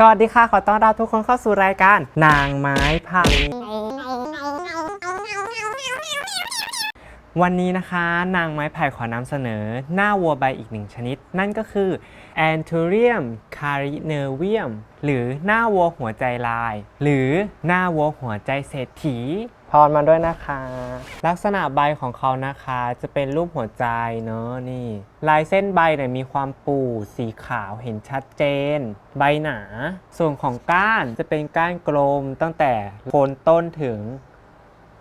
สวัสดีค่ะ ขอต้อนรับทุกคนเข้าสู่รายการ นางไม้พันวันนี้นะคะ นางไม้ไผ่ขอนำเสนอ หน้าวัวใบอีกหนึ่งชนิด นั่นก็คือ Anthurium carinervium หรือหน้าวัวหัวใจลาย หรือหน้าวัวหัวใจเศรษฐี รมาด้วยนะคะ ลักษณะใบของเขานะคะจะเป็นรูปหัวใจเนาะนี่ ลายเส้นใบเนี่ยมีความปูสีขาวเห็นชัดเจน ใบหนา ส่วนของก้านจะเป็นก้านกลมตั้งแต่โคนต้นถึง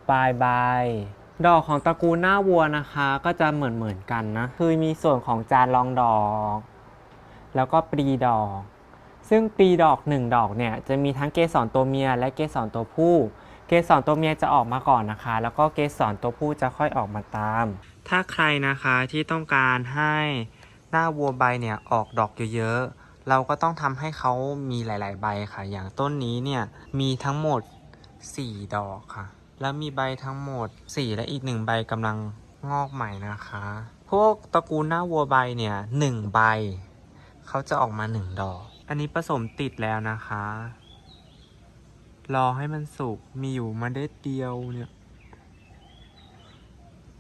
ปลายใบดอกของตระกูลหน้าวัวนะคะ ก็จะเหมือนเหมือนกันนะ คือมีส่วนของจานรองดอก แล้วก็ปลีดอก ซึ่งปลีดอกหนึ่งดอกเนี่ยจะมีทั้งเกสรตัวเมียและเกสรตัวผู้ เกสรตัวเมียจะออกมาก่อนนะคะ แล้วก็เกสรตัวผู้จะค่อยออกมาตาม ถ้าใครนะคะที่ต้องการให้หน้าวัวใบเนี่ยออกดอกเยอะๆ เราก็ต้องทำให้เขามีหลาย ๆ ใบค่ะ อย่างต้นนี้เนี่ยมีทั้งหมด 4 ดอกค่ะ แล้วมีใบทั้งหมด 4 และอีกหนึ่งใบกำลังงอกใหม่นะคะ พวกตระกูลหน้าวัวใบเนี่ยหนึ่งใบเขาจะออกมาหนึ่งดอก อันนี้ผสมติดแล้วนะคะ รอให้มันสุก มีอยู่มาเด็ดเดียวเนี่ย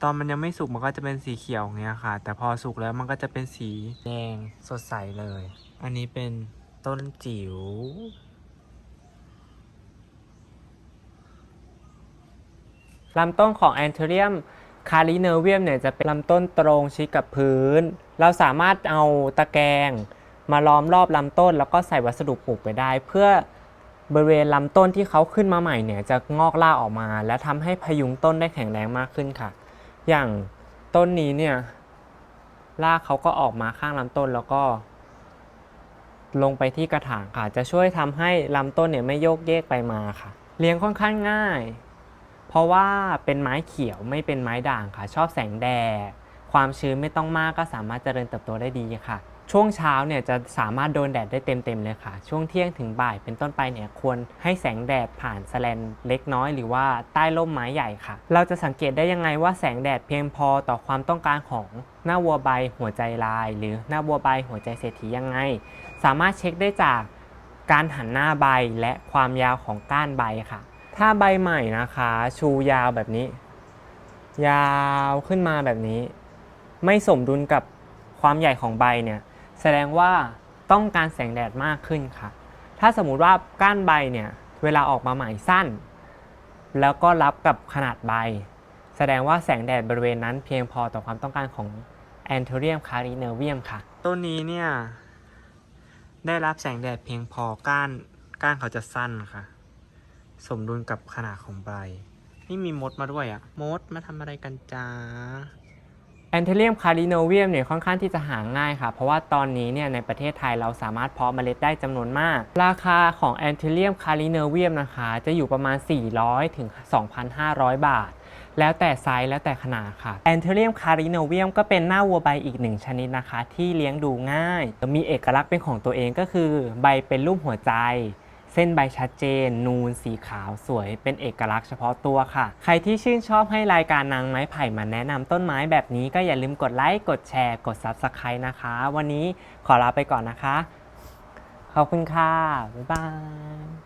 ตอนมันยังไม่สุกมันก็จะเป็นสีเขียวอย่างเงี้ยค่ะ แต่พอสุกแล้วมันก็จะเป็นสีแดงสดใสเลย อันนี้เป็นต้นจิ๋ว ลำต้นของ Anthurium carinervium เนี่ยจะเป็นลำต้นตรงชิดกับพื้น เราสามารถเอาตะแกรงมาล้อมรอบลำต้น แล้วก็ใส่วัสดุปลูกไปได้ เพื่อ บริเวณลำต้นที่เขาขึ้นมาใหม่เนี่ยจะงอกรากออกมา และทำให้พยุงต้นได้แข็งแรงมากขึ้นค่ะ อย่างต้นนี้เนี่ยรากเขาก็ออกมาข้างลำต้นแล้วก็ ลงไปที่กระถางค่ะ จะช่วยทำให้ลำต้นเนี่ยไม่โยกเยกไปมาค่ะ เลี้ยงค่อนข้างง่าย เพราะว่าเป็นไม้เขียวไม่เป็นไม้ด่างค่ะ ชอบแสงแดดความชื้นไม่ต้องมากก็สามารถเจริญเติบโตได้ดีค่ะ ช่วงเช้าเนี่ยจะสามารถโดนแดดได้เต็มๆเลยค่ะ ช่วงเที่ยงถึงบ่ายเป็นต้นไปเนี่ยควรให้แสงแดดผ่านแสลนเล็กน้อยหรือว่าใต้ร่มไม้ใหญ่ค่ะ เราจะสังเกตได้ยังไงว่าแสงแดดเพียงพอต่อความต้องการของหน้าวัวใบหัวใจลาย หรือหน้าวัวใบหัวใจเศรษฐียังไง สามารถเช็คได้จากการหันหน้าใบและความยาวของก้านใบค่ะ ถ้าใบใหม่นะคะ ชูยาวแบบนี้ ยาวขึ้นมาแบบนี้ ไม่สมดุลกับความใหญ่ของใบเนี่ย แสดงว่าต้องการแสงแดดมากขึ้นค่ะ ถ้าสมมุติว่าก้านใบเนี่ยเวลาออกมาใหม่สั้น แล้วก็รับกับขนาดใบ แสดงว่าแสงแดดบริเวณนั้นเพียงพอต่อความต้องการของ Anthurium carinervium ค่ะ ต้นนี้เนี่ย ได้รับแสงแดดเพียงพอก้านก้านเขาจะสั้นค่ะ สมดุลกับขนาดของใบ นี่มีมดมาด้วยอะ มดมาทำอะไรกันจ้า แอนเทเรียมคาริโนเวียมเนี่ยค่อนข้างที่จะหาง่ายค่ะ เพราะว่าตอนนี้เนี่ยในประเทศไทยเราสามารถเพาะเมล็ดได้จำนวนมาก ราคาของแอนเทเรียมคาริโนเวียมนะคะ จะอยู่ประมาณ 400ถึง2,500 บาท แล้วแต่ไซส์แล้วแต่ขนาดค่ะแอนเทเรียมคาริโนเวียมก็เป็นหน้าวัวใบอีกหนึ่งชนิดนะคะ ที่เลี้ยงดูง่าย มีเอกลักษณ์เป็นของตัวเองก็คือ ใบเป็นรูปหัวใจ เส้นใบชัดเจน นูนสีขาวสวยเป็นเอกลักษณ์เฉพาะตัวค่ะ ใครที่ชื่นชอบให้รายการนางไม้ไผ่มาแนะนำต้นไม้แบบนี้ก็อย่าลืมกดไลค์กดแชร์กด Subscribe นะคะ วันนี้ขอลาไปก่อนนะคะ ขอบคุณค่ะ บ๊ายบาย